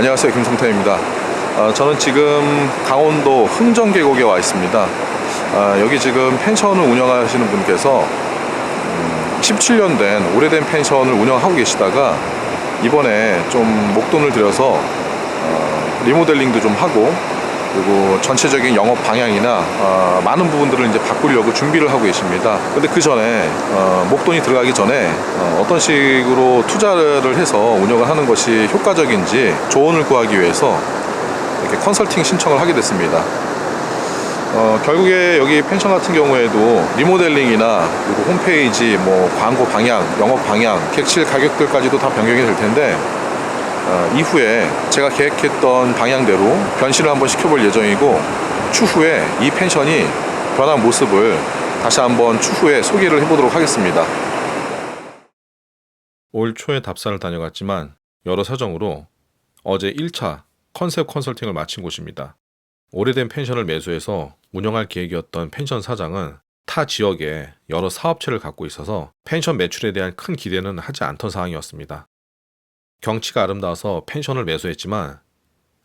안녕하세요 김성태입니다. 어, 저는 지금 강원도 흥정계곡에 와 있습니다. 아, 여기 지금 펜션을 운영하시는 분께서 음, 17년 된 오래된 펜션을 운영하고 계시다가 이번에 좀 목돈을 들여서 어, 리모델링도 좀 하고 그리고 전체적인 영업 방향이나 어, 많은 부분들을 이제 바꾸려고 준비를 하고 계십니다. 근데 그 전에 어, 목돈이 들어가기 전에 어, 떤 식으로 투자를 해서 운영을 하는 것이 효과적인지 조언을 구하기 위해서 이렇게 컨설팅 신청을 하게 됐습니다. 어, 결국에 여기 펜션 같은 경우에도 리모델링이나 그리고 홈페이지, 뭐 광고 방향, 영업 방향, 객실 가격들까지도 다 변경이 될 텐데 어, 이후에 제가 계획했던 방향대로 변신을 한번 시켜볼 예정이고 추후에 이 펜션이 변한 모습을 다시 한번 추후에 소개를 해보도록 하겠습니다. 올 초에 답사를 다녀갔지만 여러 사정으로 어제 1차 컨셉 컨설팅을 마친 곳입니다. 오래된 펜션을 매수해서 운영할 계획이었던 펜션 사장은 타 지역에 여러 사업체를 갖고 있어서 펜션 매출에 대한 큰 기대는 하지 않던 상황이었습니다. 경치가 아름다워서 펜션을 매수했지만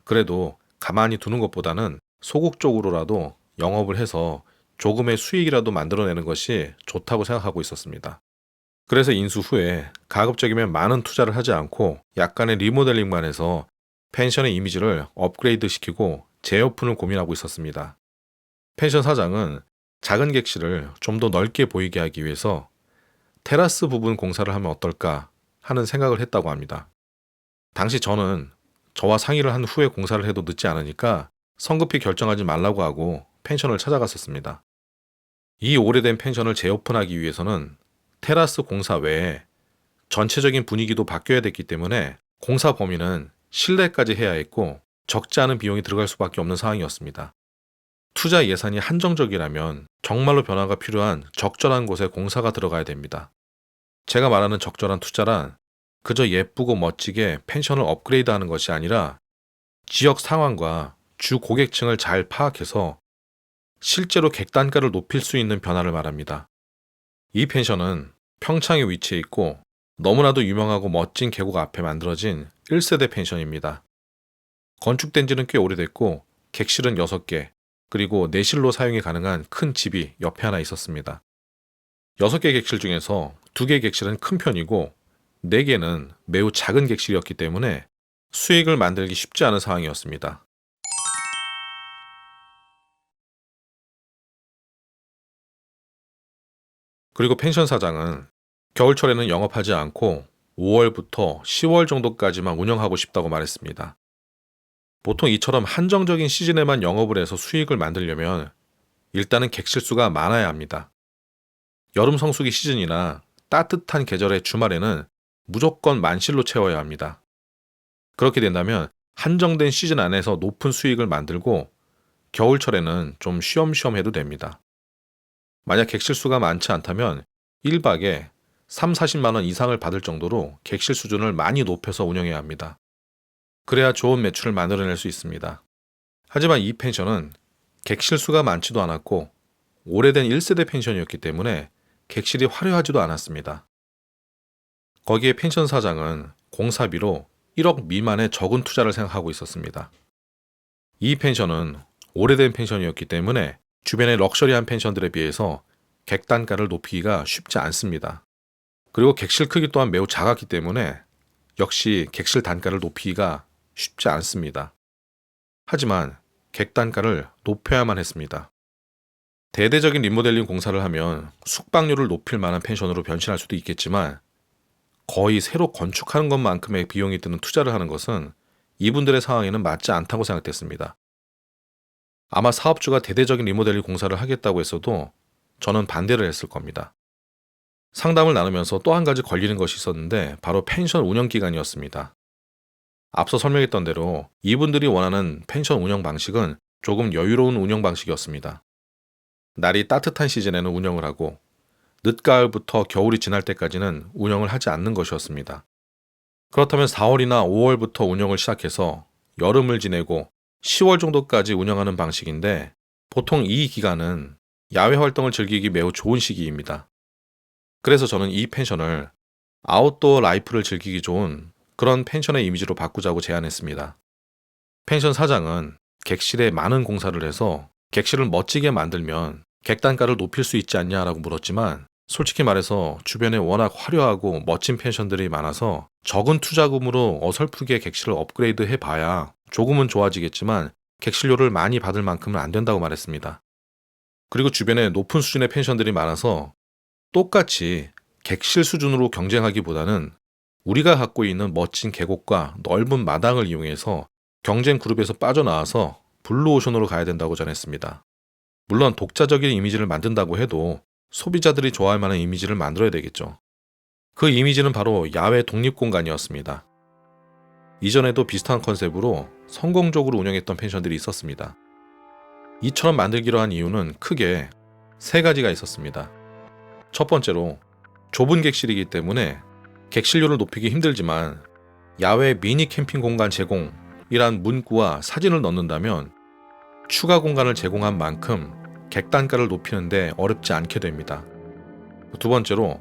그래도 가만히 두는 것보다는 소극적으로라도 영업을 해서 조금의 수익이라도 만들어내는 것이 좋다고 생각하고 있었습니다. 그래서 인수 후에 가급적이면 많은 투자를 하지 않고 약간의 리모델링만 해서 펜션의 이미지를 업그레이드 시키고 재오픈을 고민하고 있었습니다. 펜션 사장은 작은 객실을 좀 더 넓게 보이게 하기 위해서 테라스 부분 공사를 하면 어떨까 하는 생각을 했다고 합니다. 당시 저는 저와 상의를 한 후에 공사를 해도 늦지 않으니까 성급히 결정하지 말라고 하고 펜션을 찾아갔었습니다. 이 오래된 펜션을 재오픈하기 위해서는 테라스 공사 외에 전체적인 분위기도 바뀌어야 됐기 때문에 공사 범위는 실내까지 해야 했고 적지 않은 비용이 들어갈 수밖에 없는 상황이었습니다. 투자 예산이 한정적이라면 정말로 변화가 필요한 적절한 곳에 공사가 들어가야 됩니다. 제가 말하는 적절한 투자란 그저 예쁘고 멋지게 펜션을 업그레이드 하는 것이 아니라 지역 상황과 주 고객층을 잘 파악해서 실제로 객단가를 높일 수 있는 변화를 말합니다. 이 펜션은 평창에 위치해 있고 너무나도 유명하고 멋진 계곡 앞에 만들어진 1세대 펜션입니다. 건축된 지는 꽤 오래됐고 객실은 6개, 그리고 내실로 사용이 가능한 큰 집이 옆에 하나 있었습니다. 6개 객실 중에서 2개 객실은 큰 편이고 4개는 매우 작은 객실이었기 때문에 수익을 만들기 쉽지 않은 상황이었습니다. 그리고 펜션 사장은 겨울철에는 영업하지 않고 5월부터 10월 정도까지만 운영하고 싶다고 말했습니다. 보통 이처럼 한정적인 시즌에만 영업을 해서 수익을 만들려면 일단은 객실 수가 많아야 합니다. 여름 성수기 시즌이나 따뜻한 계절의 주말에는 무조건 만실로 채워야 합니다. 그렇게 된다면 한정된 시즌 안에서 높은 수익을 만들고 겨울철에는 좀 쉬엄쉬엄 해도 됩니다. 만약 객실 수가 많지 않다면 1박에 3, 40만 원 이상을 받을 정도로 객실 수준을 많이 높여서 운영해야 합니다. 그래야 좋은 매출을 만들어낼 수 있습니다. 하지만 이 펜션은 객실 수가 많지도 않았고 오래된 1세대 펜션이었기 때문에 객실이 화려하지도 않았습니다. 거기에 펜션 사장은 공사비로 1억 미만의 적은 투자를 생각하고 있었습니다. 이 펜션은 오래된 펜션이었기 때문에 주변의 럭셔리한 펜션들에 비해서 객단가를 높이기가 쉽지 않습니다. 그리고 객실 크기 또한 매우 작았기 때문에 역시 객실 단가를 높이기가 쉽지 않습니다. 하지만 객단가를 높여야만 했습니다. 대대적인 리모델링 공사를 하면 숙박료를 높일 만한 펜션으로 변신할 수도 있겠지만 거의 새로 건축하는 것만큼의 비용이 드는 투자를 하는 것은 이분들의 상황에는 맞지 않다고 생각됐습니다. 아마 사업주가 대대적인 리모델링 공사를 하겠다고 했어도 저는 반대를 했을 겁니다. 상담을 나누면서 또 한 가지 걸리는 것이 있었는데 바로 펜션 운영 기간이었습니다. 앞서 설명했던 대로 이분들이 원하는 펜션 운영 방식은 조금 여유로운 운영 방식이었습니다. 날이 따뜻한 시즌에는 운영을 하고 늦가을부터 겨울이 지날 때까지는 운영을 하지 않는 것이었습니다. 그렇다면 4월이나 5월부터 운영을 시작해서 여름을 지내고 10월 정도까지 운영하는 방식인데 보통 이 기간은 야외 활동을 즐기기 매우 좋은 시기입니다. 그래서 저는 이 펜션을 아웃도어 라이프를 즐기기 좋은 그런 펜션의 이미지로 바꾸자고 제안했습니다. 펜션 사장은 객실에 많은 공사를 해서 객실을 멋지게 만들면 객단가를 높일 수 있지 않냐라고 물었지만 솔직히 말해서 주변에 워낙 화려하고 멋진 펜션들이 많아서 적은 투자금으로 어설프게 객실을 업그레이드 해봐야 조금은 좋아지겠지만 객실료를 많이 받을 만큼은 안 된다고 말했습니다. 그리고 주변에 높은 수준의 펜션들이 많아서 똑같이 객실 수준으로 경쟁하기보다는 우리가 갖고 있는 멋진 계곡과 넓은 마당을 이용해서 경쟁 그룹에서 빠져나와서 블루오션으로 가야 된다고 전했습니다. 물론 독자적인 이미지를 만든다고 해도 소비자들이 좋아할 만한 이미지를 만들어야 되겠죠. 그 이미지는 바로 야외 독립 공간이었습니다. 이전에도 비슷한 컨셉으로 성공적으로 운영했던 펜션들이 있었습니다. 이처럼 만들기로 한 이유는 크게 세 가지가 있었습니다. 첫 번째로 좁은 객실이기 때문에 객실료를 높이기 힘들지만 야외 미니 캠핑 공간 제공이란 문구와 사진을 넣는다면 추가 공간을 제공한 만큼 객단가를 높이는데 어렵지 않게 됩니다. 두 번째로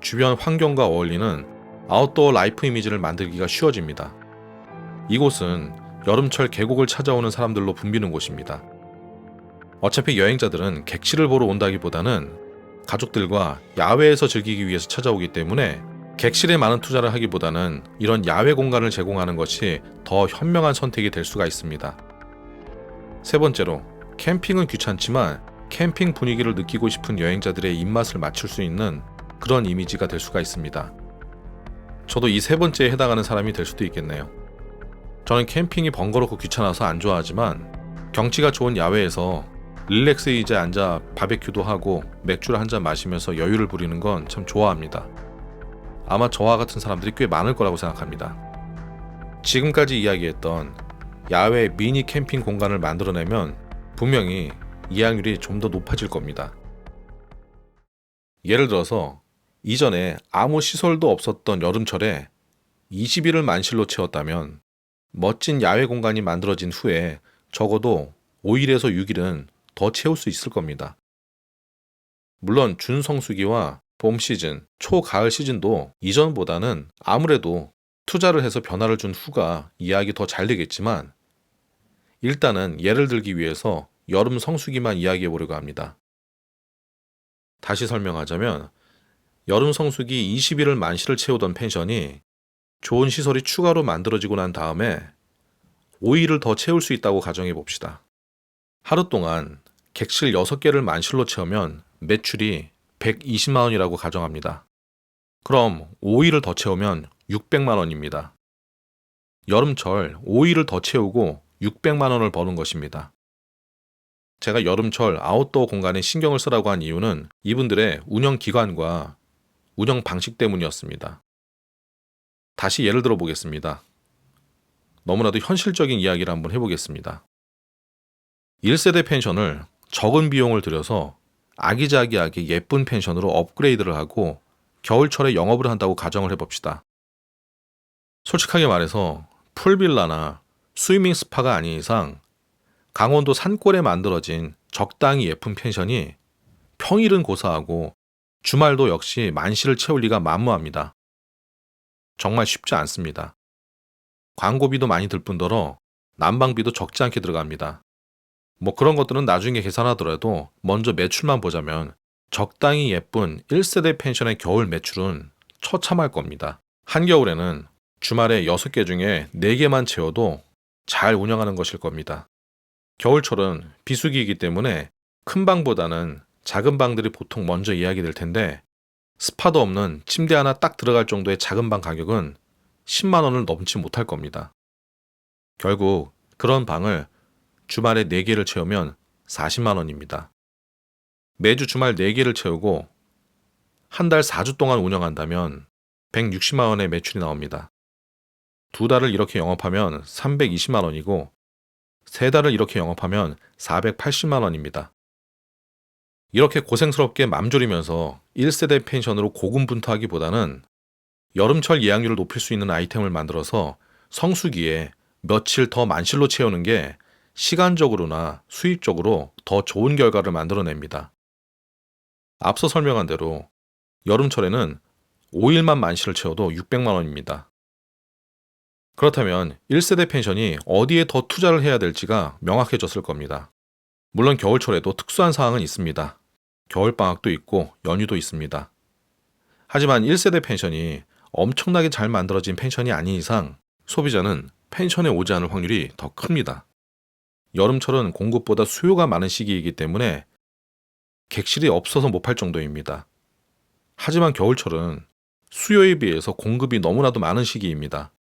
주변 환경과 어울리는 아웃도어 라이프 이미지를 만들기가 쉬워집니다. 이곳은 여름철 계곡을 찾아오는 사람들로 붐비는 곳입니다. 어차피 여행자들은 객실을 보러 온다기보다는 가족들과 야외에서 즐기기 위해서 찾아오기 때문에 객실에 많은 투자를 하기보다는 이런 야외 공간을 제공하는 것이 더 현명한 선택이 될 수가 있습니다. 세 번째로 캠핑은 귀찮지만 캠핑 분위기를 느끼고 싶은 여행자들의 입맛을 맞출 수 있는 그런 이미지가 될 수가 있습니다. 저도 이 세 번째에 해당하는 사람이 될 수도 있겠네요. 저는 캠핑이 번거롭고 귀찮아서 안 좋아하지만 경치가 좋은 야외에서 릴렉스 의자에 앉아 바베큐도 하고 맥주를 한 잔 마시면서 여유를 부리는 건 참 좋아합니다. 아마 저와 같은 사람들이 꽤 많을 거라고 생각합니다. 지금까지 이야기했던 야외 미니 캠핑 공간을 만들어내면 분명히 이양률이 좀 더 높아질 겁니다. 예를 들어서 이전에 아무 시설도 없었던 여름철에 20일을 만실로 채웠다면 멋진 야외 공간이 만들어진 후에 적어도 5일에서 6일은 더 채울 수 있을 겁니다. 물론 준성수기와 봄 시즌, 초가을 시즌도 이전보다는 아무래도 투자를 해서 변화를 준 후가 이야기 더 잘 되겠지만 일단은 예를 들기 위해서 여름 성수기만 이야기해 보려고 합니다. 다시 설명하자면 여름 성수기 20일을 만실을 채우던 펜션이 좋은 시설이 추가로 만들어지고 난 다음에 5일을 더 채울 수 있다고 가정해 봅시다. 하루 동안 객실 6개를 만실로 채우면 매출이 120만 원이라고 가정합니다. 그럼 5일을 더 채우면 600만 원입니다. 여름철 5일을 더 채우고 600만 원을 버는 것입니다. 제가 여름철 아웃도어 공간에 신경을 쓰라고 한 이유는 이분들의 운영 기관과 운영 방식 때문이었습니다. 다시 예를 들어 보겠습니다. 너무나도 현실적인 이야기를 한번 해보겠습니다. 1세대 펜션을 적은 비용을 들여서 아기자기하게 예쁜 펜션으로 업그레이드를 하고 겨울철에 영업을 한다고 가정을 해봅시다. 솔직하게 말해서 풀빌라나 스위밍 스파가 아닌 이상 강원도 산골에 만들어진 적당히 예쁜 펜션이 평일은 고사하고 주말도 역시 만실을 채울 리가 만무합니다. 정말 쉽지 않습니다. 광고비도 많이 들 뿐더러 난방비도 적지 않게 들어갑니다. 뭐 그런 것들은 나중에 계산하더라도 먼저 매출만 보자면 적당히 예쁜 1세대 펜션의 겨울 매출은 처참할 겁니다. 한겨울에는 주말에 6개 중에 4개만 채워도 잘 운영하는 것일 겁니다. 겨울철은 비수기이기 때문에 큰 방보다는 작은 방들이 보통 먼저 이야기될 텐데 스파도 없는 침대 하나 딱 들어갈 정도의 작은 방 가격은 10만 원을 넘지 못할 겁니다. 결국 그런 방을 주말에 4개를 채우면 40만 원입니다. 매주 주말 4개를 채우고 한 달 4주 동안 운영한다면 160만 원의 매출이 나옵니다. 두 달을 이렇게 영업하면 320만 원이고 세 달을 이렇게 영업하면 480만 원입니다. 이렇게 고생스럽게 맘졸이면서 1세대 펜션으로 고군분투하기보다는 여름철 예약률을 높일 수 있는 아이템을 만들어서 성수기에 며칠 더 만실로 채우는 게 시간적으로나 수입적으로 더 좋은 결과를 만들어냅니다. 앞서 설명한 대로 여름철에는 5일만 만실을 채워도 600만 원입니다. 그렇다면 1세대 펜션이 어디에 더 투자를 해야 될지가 명확해졌을 겁니다. 물론 겨울철에도 특수한 사항은 있습니다. 겨울방학도 있고 연휴도 있습니다. 하지만 1세대 펜션이 엄청나게 잘 만들어진 펜션이 아닌 이상 소비자는 펜션에 오지 않을 확률이 더 큽니다. 여름철은 공급보다 수요가 많은 시기이기 때문에 객실이 없어서 못 팔 정도입니다. 하지만 겨울철은 수요에 비해서 공급이 너무나도 많은 시기입니다.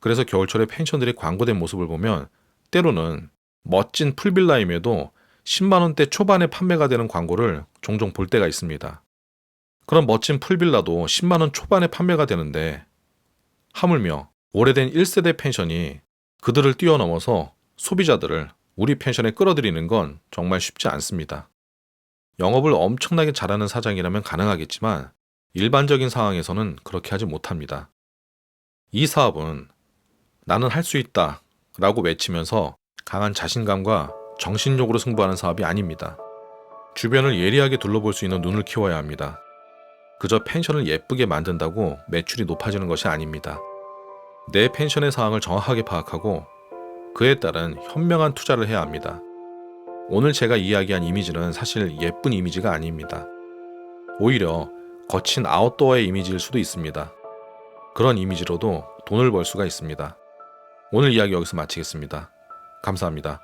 그래서 겨울철에 펜션들이 광고된 모습을 보면 때로는 멋진 풀빌라임에도 10만 원대 초반에 판매가 되는 광고를 종종 볼 때가 있습니다. 그런 멋진 풀빌라도 10만 원 초반에 판매가 되는데 하물며 오래된 1세대 펜션이 그들을 뛰어넘어서 소비자들을 우리 펜션에 끌어들이는 건 정말 쉽지 않습니다. 영업을 엄청나게 잘하는 사장이라면 가능하겠지만 일반적인 상황에서는 그렇게 하지 못합니다. 이 사업은 나는 할 수 있다 라고 외치면서 강한 자신감과 정신력으로 승부하는 사업이 아닙니다. 주변을 예리하게 둘러볼 수 있는 눈을 키워야 합니다. 그저 펜션을 예쁘게 만든다고 매출이 높아지는 것이 아닙니다. 내 펜션의 상황을 정확하게 파악하고 그에 따른 현명한 투자를 해야 합니다. 오늘 제가 이야기한 이미지는 사실 예쁜 이미지가 아닙니다. 오히려 거친 아웃도어의 이미지일 수도 있습니다. 그런 이미지로도 돈을 벌 수가 있습니다. 오늘 이야기 여기서 마치겠습니다. 감사합니다.